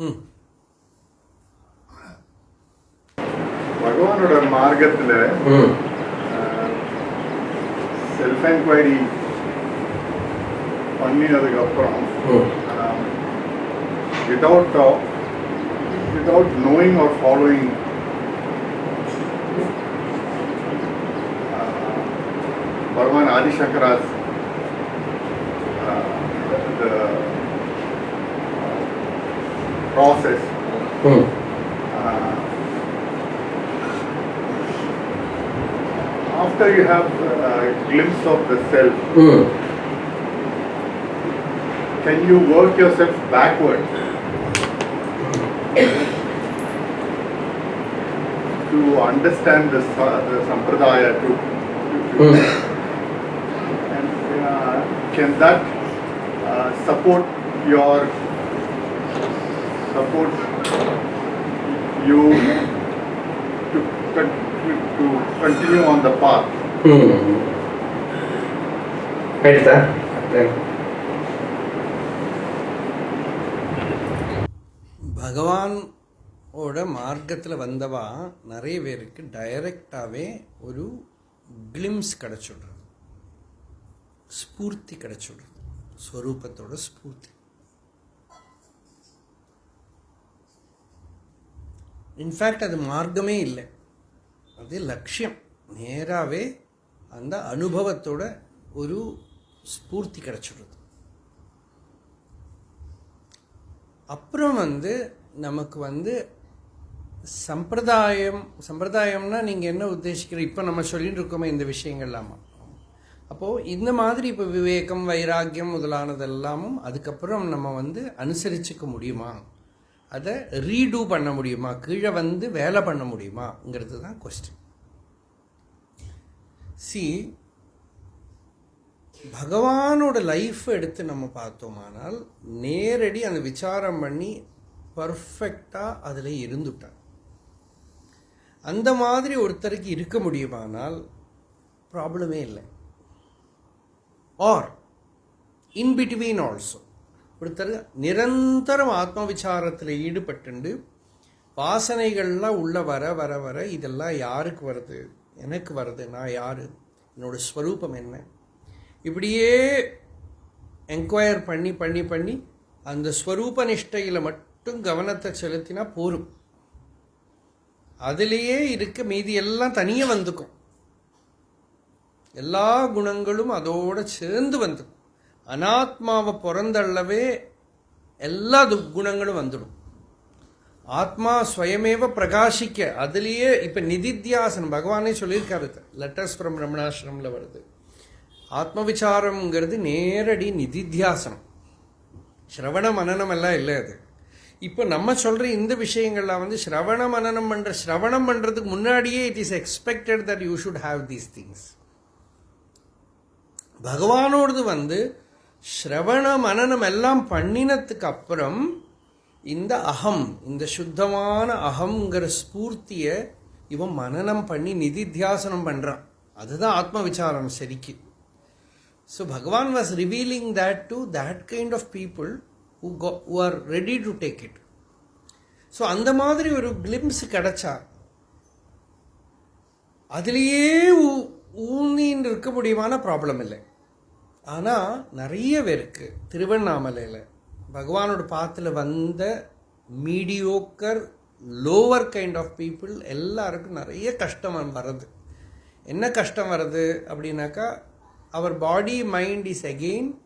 ம் பகவானோட மார்க்கத்துல ம் செல்ஃப் என்கொயரி பண்ணினதுக்கு அப்புறம் ம் without without knowing or following Bhagavan Adi Shankara's the process. Mm. Uh, after you have a glimpse of the self, mm. can you work yourself backwards to understand the, the sampradaya too? Mm. And uh, can that uh, support your support you to, con- to continue on the path. ಹ್ಮ್ ಆಯ್ತಾ ಮತ್ತೆ ഭഗവാനോട് മാർഗത്തിൽ വന്നവ നിറയെ പേർക്ക് ഡയറക്റ്റാവേ ഒരു glimpse കിടച്ചുണ്ട് സ്ഫൂർത്തി കിടച്ചുണ്ട് സ്വരൂപത്തോടെ സ്ഫൂർത്തി in fact அது மார்க்கமே இல்லை. அது லட்சியம். நேராகவே அந்த அனுபவத்தோட ஒரு ஸ்பூர்த்தி கிடச்சிடுறது. அப்புறம் வந்து நமக்கு வந்து சம்பிரதாயம் சம்பிரதாயம்னா நீங்கள் என்ன உத்தேசிக்கிற இப்போ நம்ம சொல்லிட்டு இருக்கோமே இந்த விஷயங்கள்லாமா அப்போது இந்த மாதிரி இப்போ விவேகம் வைராக்கியம் முதலானதெல்லாமும் அதுக்கப்புறம் நம்ம வந்து அனுசரிச்சுக்க முடியுமா? அதை ரீடூ பண்ண முடியுமா? கீழே வந்து வேலை பண்ண முடியுமாங்கிறது தான் கொஸ்டின் சி பகவானோட லைஃப் எடுத்து நம்ம பார்த்தோமானால் நேரடி அந்த விசாரம் பண்ணி பர்ஃபெக்டாக அதில் இருந்துட்டார் அந்த மாதிரி ஒருத்தருக்கு இருக்க முடியுமானால் ப்ராப்ளமே இல்லை. ஆர் இன் பிட்வீன் ஆல்சோ ஒருத்தர் நிரந்தரம் ஆத்ம விசாரத்தில் ஈடுபட்டுண்டு வாசனைகள்லாம் உள்ளே வர வர வர இதெல்லாம் யாருக்கு வருது? எனக்கு வருது. நான் யார்? என்னோடய ஸ்வரூபம் என்ன? இப்படியே என்கொயர் பண்ணி பண்ணி பண்ணி அந்த ஸ்வரூப நிஷ்டையில் மட்டும் கவனத்தை செலுத்தினா போரும். அதிலேயே இருக்க மீதி எல்லாம் தனியாக வந்துக்கும். எல்லா குணங்களும் அதோடு சேர்ந்து வந்துக்கும். அனாத்மாவை பிறந்தள்ளவே எல்லா துக்குணங்களும் வந்துடும். ஆத்மா ஸ்வயமேவ பிரகாசிக்க அதுலேயே இப்போ நிதித்தியாசனம் பகவானே சொல்லியிருக்காரு லெட்டர்ஸ் ஃப்ரம் ரமணாசிரமில் வருது. ஆத்ம விசாரம்ங்கிறது நேரடி நிதித்தியாசனம். ஸ்ரவண மனனம் எல்லாம் இல்லை அது. இப்போ நம்ம சொல்கிற இந்த விஷயங்கள்லாம் வந்து ஸ்ரவண மனனம் பண்ணுற ஸ்ரவணம் பண்ணுறதுக்கு முன்னாடியே it is expected that you should have these things பகவானோடது வந்து ஸ்ரவண மனனம் எல்லாம் பண்ணினத்துக்கு அப்புறம் இந்த அகம் இந்த சுத்தமான அகங்கிற ஸ்பூர்த்தியை இவன் மனனம் பண்ணி நிதித்தியாசனம் பண்ணுறான் அதுதான் ஆத்ம விசாரம் சரிக்கு. So Bhagavan was revealing that to that kind of people who go who are ready to take it so அந்த மாதிரி ஒரு கிளிம்ஸ் கிடைச்சா அதுலேயே ஊ- ஊனின்னு இருக்க முடியுமான ப்ராப்ளம் இல்லை. ஆனால் நிறைய பேருக்கு திருவண்ணாமலையில் பகவானோட பாத்தில் வந்த mediocre lower kind of people எல்லாருக்கும் நிறைய கஷ்டம் வருது என்ன கஷ்டம் வருது அப்படின்னாக்கா அவர் body mind is again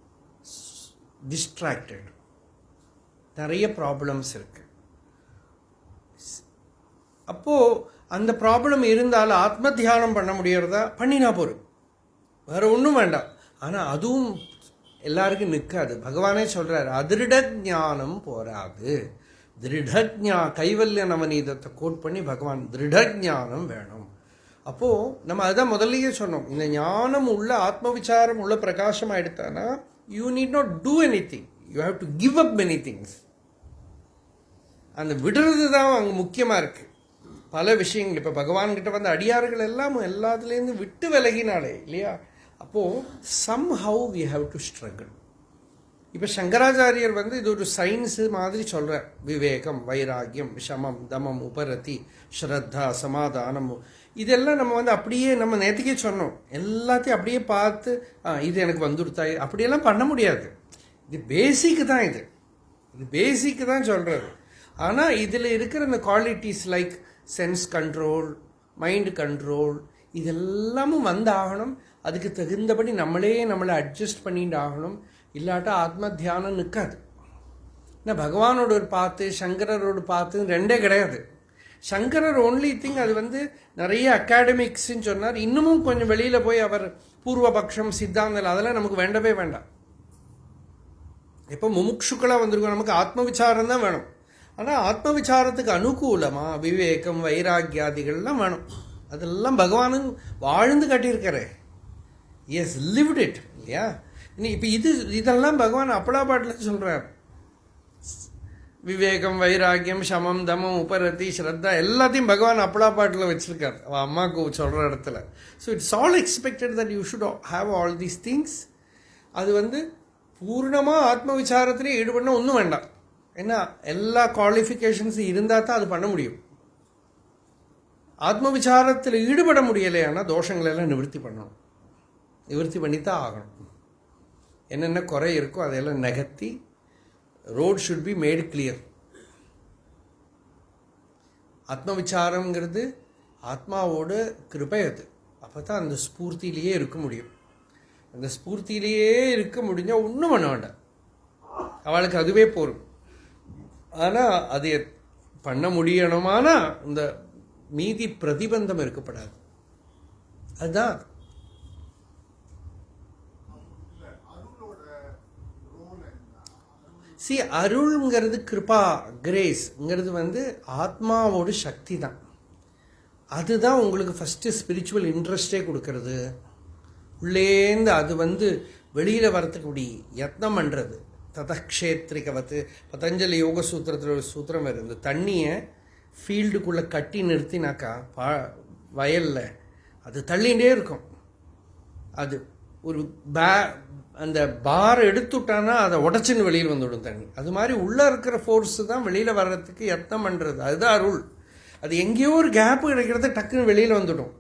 distracted நிறைய ப்ராப்ளம்ஸ் இருக்குது அப்போது அந்த ப்ராப்ளம் இருந்தாலும் ஆத்ம தியானம் பண்ண முடியறதா? பண்ணினா போதும். வேற ஒன்றும் வேண்டாம். ஆனால் அதுவும் எல்லாருக்கும் நிற்காது பகவானே சொல்கிறார் அதிருட ஞானம் போராது. திருடஜா கைவல்ய நவநீதத்தை கோட் பண்ணி பகவான் திருட ஞானம் வேணும். அப்போது நம்ம அதுதான் முதல்லயே சொன்னோம். இந்த ஞானம் உள்ள ஆத்ம விசாரம் உள்ள பிரகாசம் ஆயிடுத்தானா you need not do anything you have to give up many things அந்த விடுறது தான் அங்கே முக்கியமாக இருக்குது பல விஷயங்கள் இப்போ பகவான்கிட்ட வந்து அடியார்கள் எல்லாம் எல்லாத்துலேருந்து விட்டு விலகினாலே இல்லையா? அப்போது somehow we have to struggle இப்போ சங்கராச்சாரியர் வந்து இது ஒரு சயின்ஸு மாதிரி சொல்கிறார் விவேகம் வைராகியம் சமம் தமம் உபரதி ஸ்ரத்தா சமாதானம். இதெல்லாம் நம்ம வந்து அப்படியே நம்ம நேற்றுக்கே சொன்னோம். எல்லாத்தையும் அப்படியே பார்த்து இது எனக்கு வந்துடுத்தா? அப்படியெல்லாம் பண்ண முடியாது. இது பேசிக்கு தான் இது. இது பேசிக்கு தான் சொல்கிறது ஆனால் இதில் இருக்கிற இந்த qualities like sense control mind control இதெல்லாமும் வந்தாகணும். அதுக்கு தகுந்தபடி நம்மளே நம்மளை அட்ஜஸ்ட் பண்ணிட்டு ஆகணும். இல்லாட்டா ஆத்ம தியானம் நிற்காது. ஏன்னா பகவானோட ஒரு பாத்து சங்கரரோட பாத்து ரெண்டே கிடையாது. சங்கரர் ஒன்லி திங் அது வந்து நிறைய அகாடமிக்ஸ்ன்னு சொன்னார். இன்னமும் கொஞ்சம் வெளியில் போய் அவர் பூர்வபக்ஷம் சித்தாந்தம் அதெல்லாம் நமக்கு வேண்டவே வேண்டாம். இப்போ முமுட்சுக்களாக வந்திருக்கோம் நமக்கு ஆத்ம விசாரம் தான் வேணும். ஆனால் ஆத்ம விசாரத்துக்கு அனுகூலமாக விவேகம் வைராக்கியாதிகள்லாம் வேணும். அதெல்லாம் பகவானும் வாழ்ந்து கட்டியிருக்கிறேன் எஸ் லிவ்ட் இட் இல்லையா இனி இப்போ இது இதெல்லாம் பகவான் அப்பளா பாட்டில் சொல்கிறார் விவேகம் வைராக்கியம் சமம் தமம் உபரதி ஸ்ரத்தா எல்லாத்தையும் பகவான் அப்பளா பாட்டில் வச்சுருக்கார். அவள் அம்மாவுக்கு சொல்கிற இடத்துல. So it's all expected that you should have all these things அது வந்து பூர்ணமாக ஆத்ம விசாரத்திலே ஈடுபட ஒன்றும் வேண்டாம். ஏன்னா எல்லா குவாலிஃபிகேஷன்ஸும் இருந்தால் தான் அது பண்ண முடியும். ஆத்ம விசாரத்தில் ஈடுபட முடியலையானா தோஷங்களை எல்லாம் நிவர்த்தி பண்ணணும். நிவர்த்தி பண்ணி தான் ஆகணும். என்னென்ன குறை இருக்கோ அதையெல்லாம் நகர்த்தி road should be made clear ஆத்ம விசாரங்கிறது ஆத்மாவோட கிருபை அது. அப்போ தான் அந்த ஸ்பூர்த்தியிலேயே இருக்க முடியும். அந்த ஸ்பூர்த்தியிலேயே இருக்க முடிஞ்சால் ஒன்றும் பண்ண வேண்டாம். அவளுக்கு அதுவே போகும் ஆனால் அது பண்ண முடியணுமானா இந்த மீதி பிரதிபந்தம் இருக்கப்படாது. அதுதான் சி அருள்ங்கிறது கிருபா கிரேஸ்ங்கிறது வந்து ஆத்மாவோட சக்தி தான் அதுதான் உங்களுக்கு ஃபஸ்ட்டு ஸ்பிரிச்சுவல் இன்ட்ரெஸ்டே கொடுக்கறது. உள்ளேந்து அது வந்து வெளியில் வரத்துக்கு இப்படி யத்னம் பண்ணுறது ததக்ஷேத்ரிகவத்து பதஞ்சலி யோக சூத்திரத்தில் ஒரு சூத்திரம் வருது. இந்த தண்ணியை ஃபீல்டுக்குள்ளே கட்டி நிறுத்தினாக்கா பா வயலில் அது தள்ளிகிட்டே இருக்கும். அது ஒரு பே அந்த பார் எடுத்துட்டானா அதை உடச்சின்னு வெளியில் வந்துவிடும் தண்ணி. அது மாதிரி உள்ளே இருக்கிற ஃபோர்ஸு தான் வெளியில் வர்றதுக்கு யத்னம் பண்ணுறது அதுதான் அருள். அது எங்கேயோ ஒரு கேப்பு கிடைக்கிறது டக்குன்னு வெளியில் வந்துடும்.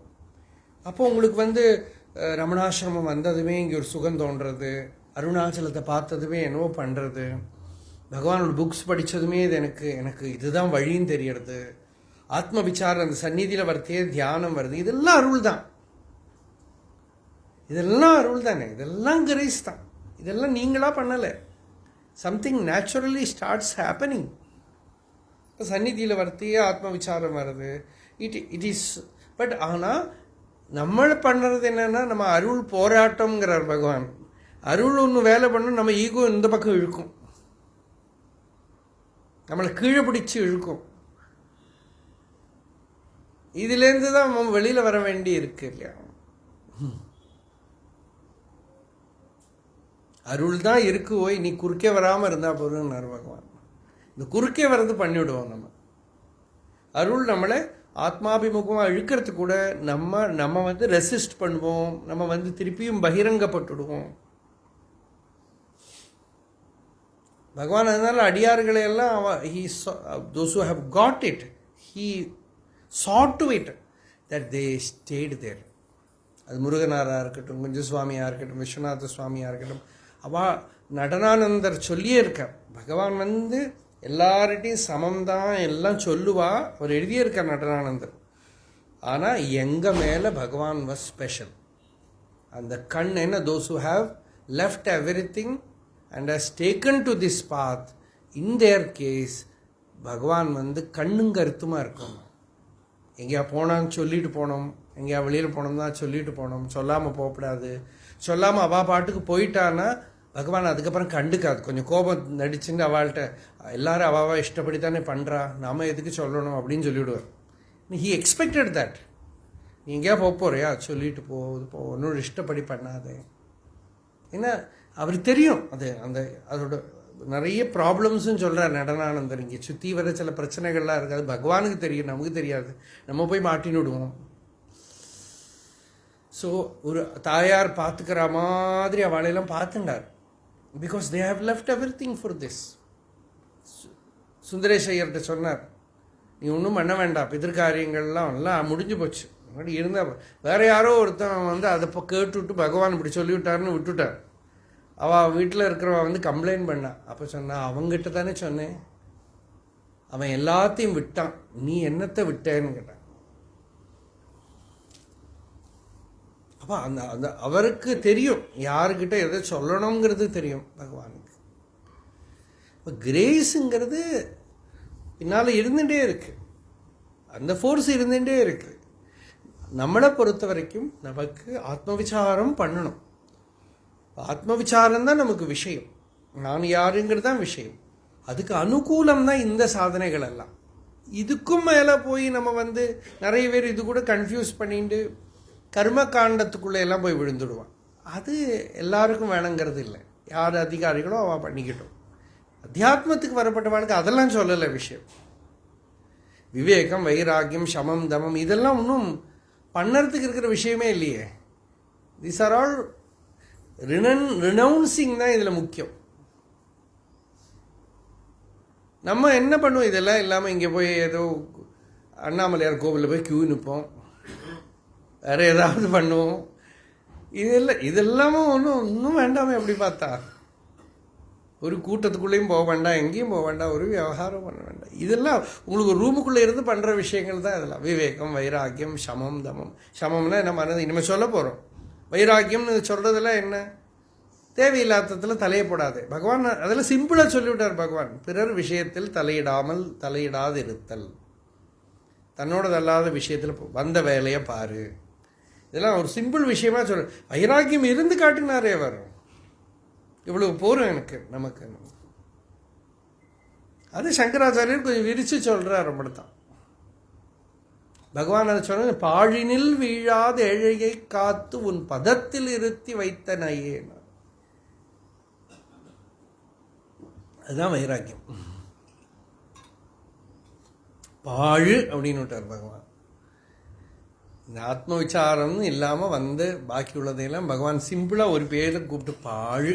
அப்போ உங்களுக்கு வந்து ரமணாசிரமம் வந்ததுமே இங்கே ஒரு சுகம் தோன்றது. அருணாச்சலத்தை பார்த்ததுமே என்னவோ பண்ணுறது பகவானோட புக்ஸ் படித்ததுமே இது எனக்கு எனக்கு இதுதான் வழின்னு தெரியறது. ஆத்ம விசாரம் அந்த சந்நிதியில் வரத்தே தியானம் வருது. இதெல்லாம் அருள் தான். இதெல்லாம் அருள் தானே? இதெல்லாம் கிரேஸ் தான். இதெல்லாம் நீங்களாக பண்ணலை. சம்திங் நேச்சுரலி ஸ்டார்ட்ஸ் ஹேப்பனிங் இப்போ சந்நிதியில் வரத்தையே ஆத்ம விசாரம் வருது. இட் இட் இஸ் பட் ஆனால் நம்ம பண்ணுறது என்னென்னா நம்ம அருள் போராட்டம்ங்கிறார் பகவான். அருள் ஒன்று வேலை பண்ணும் நம்ம ஈகோ இந்த பக்கம் இழுக்கும். நம்மளை கீழே பிடிச்சி இழுக்கும். இதுலேருந்து தான் நம்ம வெளியில் வர வேண்டி இருக்கு இல்லையா? அருள் தான் இருக்கு ஓய் நீ குறுக்கே வராமல் இருந்தால் போதும்னார் பகவான். இந்த குறுக்கே வர்றது பண்ணிவிடுவோம் நம்ம. அருள் நம்மளை ஆத்மாபிமுகமாக இழுக்கிறது கூட நம்ம நம்ம வந்து ரெசிஸ்ட் பண்ணுவோம் நம்ம வந்து திருப்பியும் பகிரங்கப்பட்டுடுவோம். பகவான் அதனால அடியார்களை எல்லாம் அவ he those who have got it he saw to it that they stayed there அது முருகனாராக இருக்கட்டும் குஞ்சசுவாமியாக இருக்கட்டும் விஸ்வநாத சுவாமியாக இருக்கட்டும் அவா நடனானந்தர் சொல்லியே இருக்கார் பகவான் வந்து எல்லார்கிட்டையும் சமம்தான் எல்லாம் சொல்லுவா. அவர் எழுதியே இருக்கார் நடனானந்தர். ஆனால் எங்கள் மேலே பகவான் வாஸ் ஸ்பெஷல் அந்த கண் என்ன? Those who have left everything and has taken to this path in their case Bhagavan வந்து கண்ணும் கருத்துமாக இருக்கும் எங்கேயா போனான்னு சொல்லிட்டு போனோம். எங்கேயா வெளியில் போனோம்னா சொல்லிட்டு போனோம். சொல்லாமல் போகக்கூடாது சொல்லாமல் அவள் பாட்டுக்கு போயிட்டான்னா பகவான் அதுக்கப்புறம் கண்டுக்காது. கொஞ்சம் கோபம் நடிச்சுட்டு அவள்கிட்ட எல்லாரும் அவாவா இஷ்டப்படி தானே பண்ணுறா நாம் எதுக்கு சொல்லணும் அப்படின்னு சொல்லிவிடுவார். ஹி எக்ஸ்பெக்டட் தட் நீ எங்கேயா போக போறியா? சொல்லிட்டு போகுது போ ஒன்னோட இஷ்டப்படி பண்ணாதே. ஏன்னா அவருக்கு தெரியும் அது அந்த அதோட நிறைய ப்ராப்ளம்ஸும் சொல்கிறார் நடனானந்தர் இங்கே. சுற்றி வர சில பிரச்சனைகள்லாம் இருக்காது. பகவானுக்கு தெரியும் நமக்கு தெரியாது. நம்ம போய் மாட்டின்னு விடுவோம். ஸோ ஒரு தாயார் பார்த்துக்கிற மாதிரி அவளையெல்லாம் பார்த்துட்டார் because they have left everything for this Sundaresh ஐயர்கிட்ட சொன்னார் நீ ஒன்றும் பண்ண வேண்டாம். பிதிர்காரியங்கள்லாம் எல்லாம் முடிஞ்சு போச்சு. முன்னாடி இருந்தால் வேறு யாரோ ஒருத்தன் வந்து அதை இப்போ கேட்டுவிட்டு பகவான் இப்படி சொல்லிவிட்டாருன்னு விட்டுட்டார். அவள் வீட்டில் இருக்கிறவ வந்து கம்ப்ளைண்ட் பண்ணான் அப்போ சொன்னா அவங்ககிட்ட தானே சொன்னேன். அவன் எல்லாத்தையும் விட்டான். நீ என்னத்தை விட்டேன்னு கேட்டான் அப்போ அந்த அந்த அவருக்கு தெரியும். யாருக்கிட்ட எதை சொல்லணுங்கிறது தெரியும் பகவானுக்கு. இப்போ கிரேஸுங்கிறது பின்னால் இருந்துகிட்டே இருக்கு. அந்த ஃபோர்ஸ் இருந்துகிட்டே இருக்கு. நம்மளை பொறுத்த வரைக்கும் நமக்கு ஆத்மவிச்சாரம் பண்ணணும். ஆத்மவிச்சாரம் தான் நமக்கு விஷயம். நான் யாருங்கிறது தான் விஷயம். அதுக்கு அனுகூலம் தான் இந்த சாதனைகள் எல்லாம். இதுக்கும் மேலே போய் நம்ம வந்து நிறைய பேர் இது கூட கன்ஃபியூஸ் பண்ணிட்டு கர்ம காண்டத்துக்குள்ளே எல்லாம் போய் விழுந்துடுவான். அது எல்லாருக்கும் வேணுங்கிறது இல்லை. யார் அதிகாரிகளோ அவன் பண்ணிக்கிட்டோம். அத்தியாத்மத்துக்கு வரப்பட்டவனுக்கு அதெல்லாம் சொல்லலை விஷயம். விவேகம் வைராக்கியம் சமம் தமம் இதெல்லாம் ஒன்றும் பண்ணறதுக்கு இருக்கிற விஷயமே இல்லையே. திஸ் ஆர் ஆல் ரினன் ரினவுன்சிங் தான் இதில் முக்கியம். நம்ம என்ன பண்ணுவோம்? இதெல்லாம் இல்லாமல் இங்கே போய் ஏதோ அண்ணாமலையார் கோவிலில் போய் கியூ நிற்போம். வேற ஏதாவது பண்ணுவோம். இதெல்லாம் இதெல்லாமும் ஒன்றும் ஒன்றும் வேண்டாமே அப்படி பார்த்தா. ஒரு கூட்டத்துக்குள்ளேயும் போக வேண்டாம் எங்கேயும் போக வேண்டாம் ஒரு விவகாரம் பண்ண வேண்டாம். இதெல்லாம் உங்களுக்கு ரூமுக்குள்ளே இருந்து பண்ணுற விஷயங்கள் தான் இதெல்லாம். விவேகம் வைராக்கியம் சமம் தமம். சமம்னா என்ன மனது? இனிமேல் சொல்ல போகிறோம் வைராக்கியம்னு சொல்கிறதெல்லாம் என்ன? தேவையில்லாததில் தலையை போடாது. பகவான் அதில் சிம்பிளாக சொல்லிவிட்டார் பகவான். பிறர் விஷயத்தில் தலையிடாமல் தலையிடாது இருத்தல் தன்னோடதல்லாத விஷயத்தில் வந்த வேலையை பாரு. இதெல்லாம் ஒரு சிம்பிள் விஷயமா சொல்ல வைராக்கியம் இருந்து காட்டினாரே அவர். இவ்வளவு போரும் எனக்கு நமக்கு. அது சங்கராச்சாரியர் கொஞ்சம் விரிச்சு சொல்றார் தான் பகவான் அதை சொன்ன பாழினில் வீழாத ஏழையை காத்து உன் பதத்தில் இருத்தி வைத்த நையே அதுதான் வைராக்கியம். பாழு அப்படின்னு விட்டார் பகவான். இந்த ஆத்ம விசாரம்னு இல்லாமல் வந்து பாக்கி உள்ளதையெல்லாம் பகவான் சிம்பிளாக ஒரு பேரை கூப்பிட்டு பாழு.